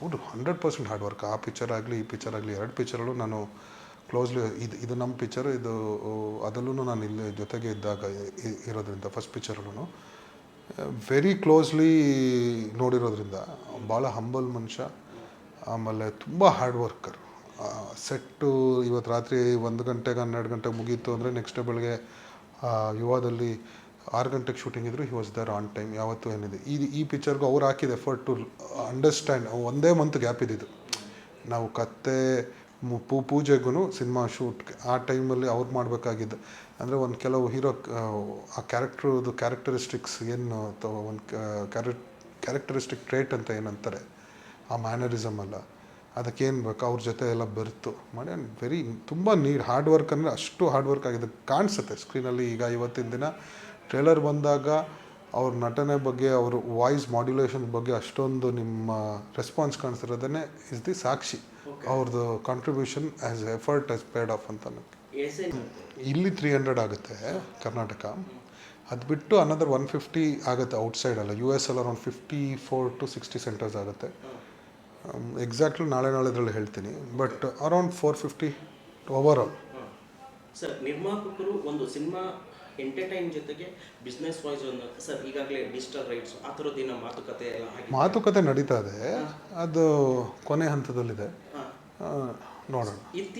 ಹೌದು hundred percent hard work ಆ picture ಆಗಲಿ, ಈ ಪಿಕ್ಚರ್ ಆಗಲಿ, ಎರಡು ಪಿಕ್ಚರಲ್ಲೂ ನಾನು ಕ್ಲೋಸ್ಲಿ ಇದು ಇದು ನಮ್ಮ ಪಿಕ್ಚರ್ ಇದು ಅದರಲ್ಲೂ ನಾನು ಇಲ್ಲಿ ಜೊತೆಗೆ ಇದ್ದಾಗ ಇರೋದ್ರಿಂದ ಫಸ್ಟ್ ಪಿಕ್ಚರಲ್ಲೂ ವೆರಿ ಕ್ಲೋಸ್ಲಿ ನೋಡಿರೋದ್ರಿಂದ, ಭಾಳ ಹಂಬಲ್ ಮನುಷ್ಯ, ಆಮೇಲೆ ತುಂಬ ಹಾರ್ಡ್ ವರ್ಕರ್ ಸೆಟ್ಟು ಇವತ್ತು ರಾತ್ರಿ ಒಂದು ಗಂಟೆಗೆ ಹನ್ನೆರಡು ಗಂಟೆಗೆ ಮುಗೀತು ಅಂದರೆ ನೆಕ್ಸ್ಟ್ ಬೆಳಗ್ಗೆ ಯುವಾದಲ್ಲಿ ಆರು ಗಂಟೆಗೆ ಶೂಟಿಂಗ್ ಇದ್ರು he was there on time ಯಾವತ್ತೂ ಏನಿದೆ. ಈ ಈ ಪಿಕ್ಚರ್ಗೂ ಅವ್ರು ಹಾಕಿದ ಎಫರ್ಟ್ ಟು ಅಂಡರ್ಸ್ಟ್ಯಾಂಡ್ ಒಂದೇ ಮಂತ್ ಗ್ಯಾಪ್ ಇದ್ದಿದ್ದು. ನಾವು ಕತ್ತೆ ಪೂ ಪೂಜೆಗೂ ಸಿನಿಮಾ ಶೂಟ್ಗೆ ಆ ಟೈಮಲ್ಲಿ ಅವ್ರು ಮಾಡಬೇಕಾಗಿದ್ದು. ಅಂದರೆ ಒಂದು ಕೆಲವು ಹೀರೋ ಆ ಕ್ಯಾರೆಕ್ಟ್ರದು ಕ್ಯಾರೆಕ್ಟರಿಸ್ಟಿಕ್ಸ್ ಏನು, ಅಥವಾ ಒಂದು ಕ್ಯಾರೆಕ್ಟರಿಸ್ಟಿಕ್ ಟ್ರೇಟ್ ಅಂತ ಏನಂತಾರೆ, ಆ ಮ್ಯಾನರಿಸಮ್ ಅಲ್ಲ ಅದಕ್ಕೇನು ಬೇಕು, ಅವ್ರ ಜೊತೆ ಎಲ್ಲ ಬೆರೆತು ಮಾಡಿ ಆ್ಯಂಡ್ ವೆರಿ ತುಂಬ ನೀಡ್ ಹಾರ್ಡ್ ವರ್ಕ್ ಅಂದರೆ ಅಷ್ಟು ಹಾರ್ಡ್ ವರ್ಕ್ ಆಗಿದೆ. ಕಾಣಿಸುತ್ತೆ ಸ್ಕ್ರೀನಲ್ಲಿ ಈಗ ಇವತ್ತಿನ ದಿನ ಟ್ರೇಲರ್ ಬಂದಾಗ ಅವ್ರ ನಟನೆ ಬಗ್ಗೆ ಅವ್ರ ವಾಯ್ಸ್ ಮಾಡ್ಯುಲೇಷನ್ ಬಗ್ಗೆ ಅಷ್ಟೊಂದು ನಿಮ್ಮ ರೆಸ್ಪಾನ್ಸ್ ಕಾಣಿಸ್ತಿರೋದನ್ನೇ ಇಸ್ ದಿ ಸಾಕ್ಷಿ. ಅವ್ರದ್ದು contribution as effort as paid off ಅಂತ ಇಲ್ಲಿ ತ್ರೀ ಹಂಡ್ರೆಡ್ ಆಗುತ್ತೆ ಕರ್ನಾಟಕ. ಅದು ಬಿಟ್ಟು ಅನದರ್ ಒನ್ ಫಿಫ್ಟಿ ಆಗುತ್ತೆ ಔಟ್ಸೈಡ್ ಅಲ್ಲ. ಯು ಎಸ್ ಅಲ್ಲಿ around fifty four to sixty centres ಆಗುತ್ತೆ ಎಕ್ಸಾಕ್ಟ್ಲಿ ನಾಳೆ ನಾಳೆದ್ರಲ್ಲಿ ಹೇಳ್ತೀನಿ. But around four fifty over all sir ನಿರ್ಮಾಪಕರು ಒಂದು ಸಿನಿಮಾ ಎಂಟರ್ಟೈನ್ ಜೊತೆಗೆ ಬಿಸ್ನೆಸ್ ವೈಸ್ ಒಂದು ಸರ್ ಈಗಾಗಲೇ ಡಿಜಿಟಲ್ ರೈಟ್ಸ್ ಆ ಥರದ್ದೇನೋ ಮಾತುಕತೆ ಎಲ್ಲ ಆಗಿದೆ ಮಾತುಕತೆ ನಡೀತಾ ಇದೆ. ಅದು ಕೊನೆ ಹಂತದಲ್ಲಿದೆ. ಆ, ನೋಡೋಣ. ಇತ್ತೀ